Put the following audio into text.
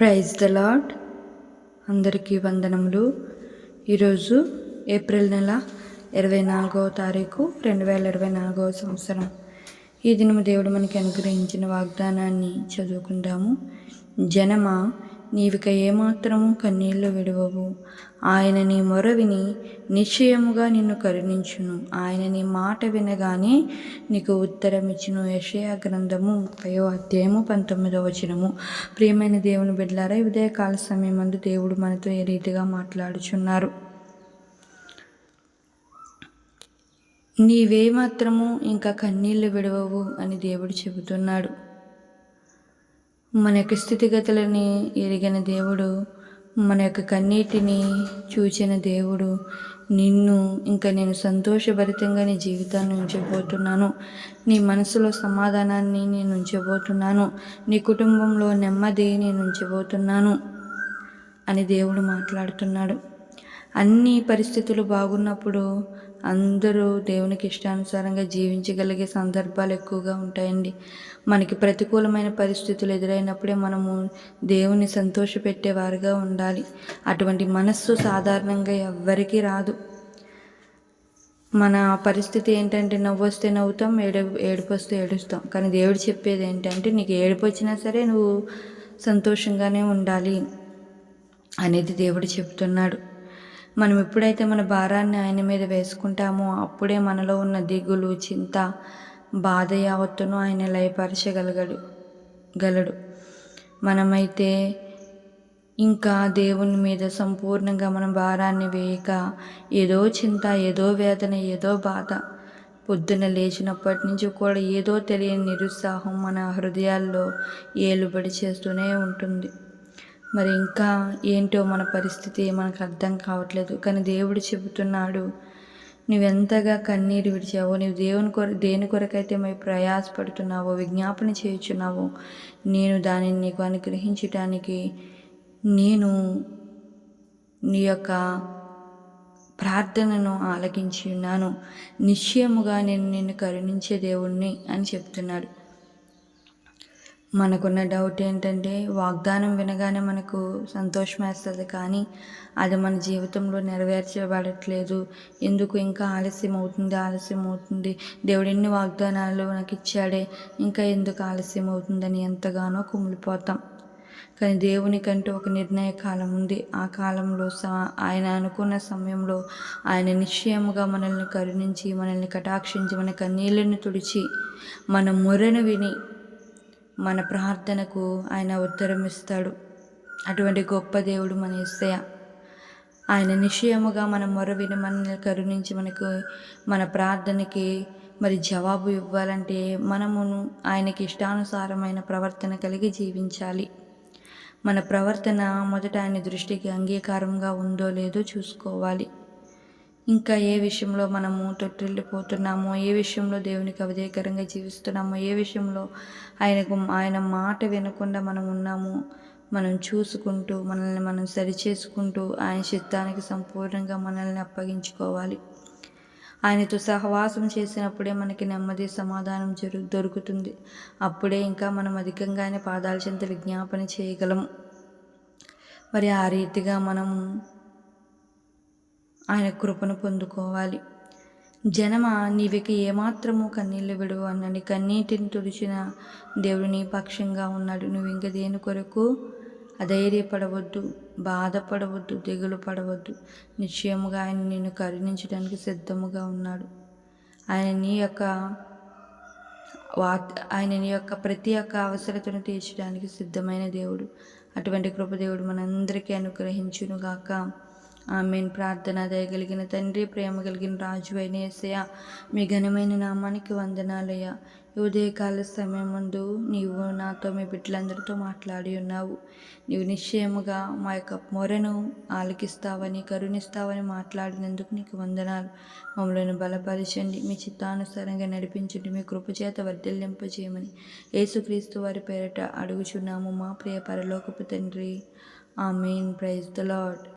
Praise the lord అందరికీ వందనములు. ఈరోజు ఏప్రిల్ నెల ఇరవై నాలుగవ తారీఖు రెండు వేల ఇరవై నాలుగవ సంవత్సరం. ఈ దినము దేవుడు మనకి అనుగ్రహించిన వాగ్దానాన్ని చదువుకుందాము. జనమ నీవిక ఏమాత్రము కన్నీళ్ళు విడవవు. ఆయన నీ మొర విని నిశ్చయముగా నిన్ను కరుణించును. ఆయన నీ మాట వినగానే నీకు ఉత్తరం ఇచ్చును యషయా గ్రంథము ముప్పయో అధ్యాయము పంతొమ్మిదో వచనము. ప్రియమైన దేవుని బిడ్డారా ఉదయకాల సమయమందు దేవుడు మనతో ఏ రీతిగా మాట్లాడుచున్నారు? నీవేమాత్రము ఇంకా కన్నీళ్ళు విడవవు అని దేవుడు చెబుతున్నాడు. మన యొక్క స్థితిగతులని ఎరిగిన దేవుడు మన యొక్క కన్నీటిని చూచిన దేవుడు నిన్ను ఇంకా నేను సంతోషభరితంగా నీ జీవితాన్ని ఉంచబోతున్నాను. నీ మనసులో సమాధానాన్ని నేను ఉంచబోతున్నాను. నీ కుటుంబంలో నెమ్మది నేను ఉంచబోతున్నాను అని దేవుడు మాట్లాడుతున్నాడు. అన్ని పరిస్థితులు బాగున్నప్పుడు అందరూ దేవునికి ఇష్టానుసారంగా జీవించగలిగే సందర్భాలు ఎక్కువగా ఉంటాయండి. మనకి ప్రతికూలమైన పరిస్థితులు ఎదురైనప్పుడే మనము దేవుని సంతోషపెట్టేవారుగా ఉండాలి. అటువంటి మనస్సు సాధారణంగా ఎవ్వరికీ రాదు. మన పరిస్థితి ఏంటంటే నవ్వు వస్తే నవ్వుతాం ఏడు ఏడుపు వస్తే ఏడుస్తాం. కానీ దేవుడు చెప్పేది ఏంటంటే నీకు ఏడుపు వచ్చినా సరే నువ్వు సంతోషంగానే ఉండాలి అనేది దేవుడు చెప్తున్నాడు. మనం ఎప్పుడైతే మన భారాన్ని ఆయన మీద వేసుకుంటామో అప్పుడే మనలో ఉన్న దిగులు చింత బాధ యావత్తును ఆయన లయపరచగలగడు గలడు. మనమైతే ఇంకా దేవుని మీద సంపూర్ణంగా మన భారాన్ని వేయక ఏదో చింత ఏదో వేదన ఏదో బాధ పొద్దున లేచినప్పటి నుంచి కూడా ఏదో తెలియని నిరుత్సాహం మన హృదయాల్లో ఏలుబడి చేస్తూనే ఉంటుంది. మరి ఇంకా ఏంటో మన పరిస్థితి మనకు అర్థం కావట్లేదు. కానీ దేవుడు చెబుతున్నాడు నువ్వెంతగా కన్నీరు విడిచావో నువ్వు దేవుని కొర దేని కొరకైతే మరి ప్రయాసపడుతున్నావో విజ్ఞాపన చేయుచున్నావో నేను దానిని నీకు అనుగ్రహించటానికి నేను నీ యొక్క ప్రార్థనను ఆలకించి ఉన్నాను. నిశ్చయముగా నేను నిన్ను కరుణించే దేవుణ్ణి అని చెప్తున్నాడు. మనకున్న డౌట్ ఏంటంటే వాగ్దానం వినగానే మనకు సంతోషం వేస్తుంది. కానీ అది మన జీవితంలో నెరవేర్చబడట్లేదు. ఎందుకు ఇంకా ఆలస్యం అవుతుంది ఆలస్యం అవుతుంది? దేవుడు ఎన్ని వాగ్దానాలు నాకు ఇచ్చాడే ఇంకా ఎందుకు ఆలస్యం అవుతుందని ఎంతగానో కుమిలిపోతాం. కానీ దేవునికంటూ ఒక నిర్ణయ కాలం ఉంది. ఆ కాలంలో ఆయన అనుకున్న సమయంలో ఆయన నిశ్చయముగా మనల్ని కరుణించి మనల్ని కటాక్షించి మన కన్నీళ్ళని తుడిచి మన మొరను విని మన ప్రార్థనకు ఆయన ఉత్తరం ఇస్తాడు. అటువంటి గొప్ప దేవుడు మన ఇస్తయ ఆయన నిశ్చయముగా మన మొర విని మనల్ని కరుణించి మనకు మన ప్రార్థనకి మరి జవాబు ఇవ్వాలంటే మనమును ఆయనకి ఇష్టానుసారమైన ప్రవర్తన కలిగి జీవించాలి. మన ప్రవర్తన మొదట ఆయన దృష్టికి అంగీకారంగా ఉందో లేదో చూసుకోవాలి. ఇంకా ఏ విషయంలో మనము తొట్టిల్లిపోతున్నామో ఏ విషయంలో దేవునికి అవిధేకరంగా జీవిస్తున్నామో ఏ విషయంలో ఆయనకు ఆయన మాట వినకుండా మనం ఉన్నామో మనం చూసుకుంటూ మనల్ని మనం సరిచేసుకుంటూ ఆయన చిత్తానికి సంపూర్ణంగా మనల్ని అప్పగించుకోవాలి. ఆయనతో సహవాసం చేసినప్పుడే మనకి నెమ్మది సమాధానం జరు దొరుకుతుంది. అప్పుడే ఇంకా మనం అధికంగా ఆయన పాదాల చెంత విజ్ఞాపన చేయగలము. మరి ఆ రీతిగా మనము ఆయన కృపను పొందుకోవాలి. జనమ నీవిక ఏమాత్రము కన్నీళ్ళు విడువు అన్నని కన్నీటిని తుడిచిన దేవుడు నీ పక్షంగా ఉన్నాడు. నువ్వు ఇంక దేని కొరకు అధైర్యపడవద్దు బాధపడవద్దు దిగులు పడవద్దు. నిశ్చయముగా ఆయన నిన్ను కరుణించడానికి సిద్ధముగా ఉన్నాడు. ఆయన నీ యొక్క వా ఆయన నీ యొక్క ప్రతి ఒక్క అవసరతను తీర్చడానికి సిద్ధమైన దేవుడు. అటువంటి కృపదేవుడు మనందరికీ అనుగ్రహించునుగాక. ఆమెన్. ప్రార్థన దయగలిగిన తండ్రి ప్రేమ కలిగిన రాజు అయిన ఏసయ మీ ఘనమైన నామానికి వందనాలయ్యా. ఉదయకాల సమయం ముందు నీవు నాతో మీ బిడ్డలందరితో మాట్లాడి ఉన్నావు. నీవు నిశ్చయముగా మా యొక్క మొరను ఆలకిస్తావని కరుణిస్తావని మాట్లాడినందుకు నీకు వందనాలు. మమ్మల్ని బలపరచండి మీ చిత్తానుసారంగా నడిపించండి మీ కృపచేత వర్ధిల్లింపజేయమని యేసుక్రీస్తు వారి పేరట అడుగుచున్నాము మా ప్రియ పరలోకపు తండ్రి. ఆ మెయిన్ ప్రైజ్ ద లాడ్